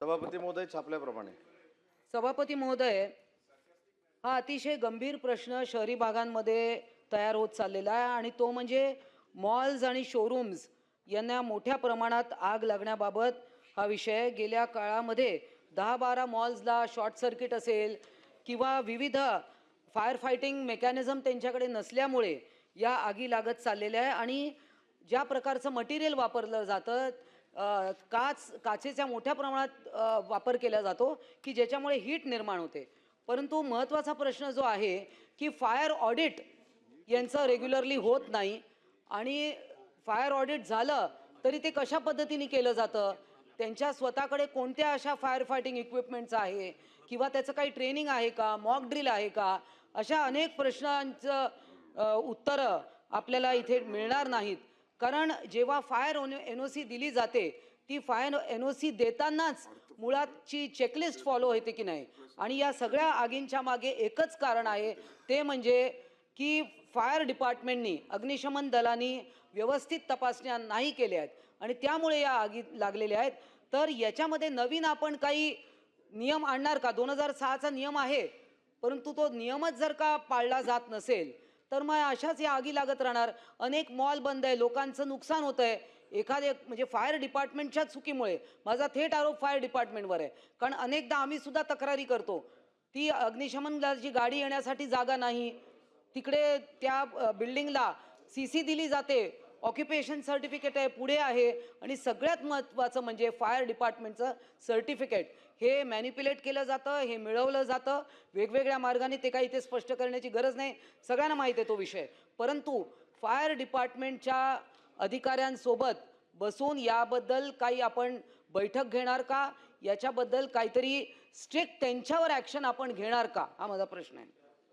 सभापती महोदय छापल्याप्रमाणे. सभापती महोदय हा अतिशय गंभीर प्रश्न शहरी भागांमध्ये तयार होत चाललेला आहे आणि तो म्हणजे मॉल्स आणि शोरूम्स यांना मोठ्या प्रमाणात आग लागण्याबाबत हा विषय गेल्या काळामध्ये दहा बारा मॉल्सला शॉर्ट सर्किट असेल किंवा विविध फायर फायटिंग मेकॅनिझम त्यांच्याकडे नसल्यामुळे या आगी लागत चाललेल्या आहे आणि ज्या प्रकारचं मटेरियल वापरलं जातं काच काचेच्या मोठ्या प्रमाणात वापर केला जातो की ज्याच्यामुळे हीट निर्माण होते. परंतु महत्त्वाचा प्रश्न जो आहे की फायर ऑडिट यांचं रेग्युलरली होत नाही. आणि फायर ऑडिट झालं तरी ते कशा पद्धतीने केलं जातं? त्यांच्या स्वतःकडे कोणत्या अशा फायर फायटिंग इक्विपमेंट्स आहे? किंवा त्याचं काही ट्रेनिंग आहे का? मॉक ड्रिल आहे का? अशा अनेक प्रश्नांचं उत्तरं आपल्याला इथे मिळणार नाहीत. कारण जेव्हा फायर एन ओ सी दिली जाते ती फायर एन ओ सी देतानाच मुळातची चेकलिस्ट फॉलो होते की नाही? आणि या सगळ्या आगींच्या मागे एकच कारण आहे ते म्हणजे की फायर डिपार्टमेंटनी अग्निशमन दलांनी व्यवस्थित तपासण्या नाही केल्या आहेत. आणि त्यामुळे या आगी लागलेल्या आहेत. तर याच्यामध्ये नवीन आपण काही नियम आणणार का? दोन हजार सहाचा नियम आहे परंतु तो नियमच जर का पाळला जात नसेल तर मग अशाच या आगी लागत राहणार. अनेक मॉल बंद आहे लोकांचं नुकसान होतं आहे. एखादे म्हणजे फायर डिपार्टमेंटच्या चुकीमुळे. माझा थेट आरोप फायर डिपार्टमेंटवर आहे. कारण अनेकदा आम्ही सुद्धा तक्रारी करतो. ती अग्निशमन दलाची गाडी येण्यासाठी जागा नाही. तिकडे त्या बिल्डिंगला सी सी दिली जाते. ऑक्युपेशन सर्टिफिकेट आहे पुढे आहे. आणि सगळ्यात महत्त्वाचं म्हणजे फायर डिपार्टमेंटचं सर्टिफिकेट हे मॅनिप्युलेट केलं जातं हे मिळवलं जातं. वेगवेगळ्या मार्गाने ते काही इथे स्पष्ट करण्याची गरज नाही. सगळ्यांना माहीत आहे तो विषय. परंतु फायर डिपार्टमेंटच्या अधिकाऱ्यांसोबत बसून याबद्दल काही आपण बैठक घेणार का? याच्याबद्दल काहीतरी स्ट्रिक्ट त्यांच्यावर ॲक्शन आपण घेणार का? हा माझा प्रश्न आहे.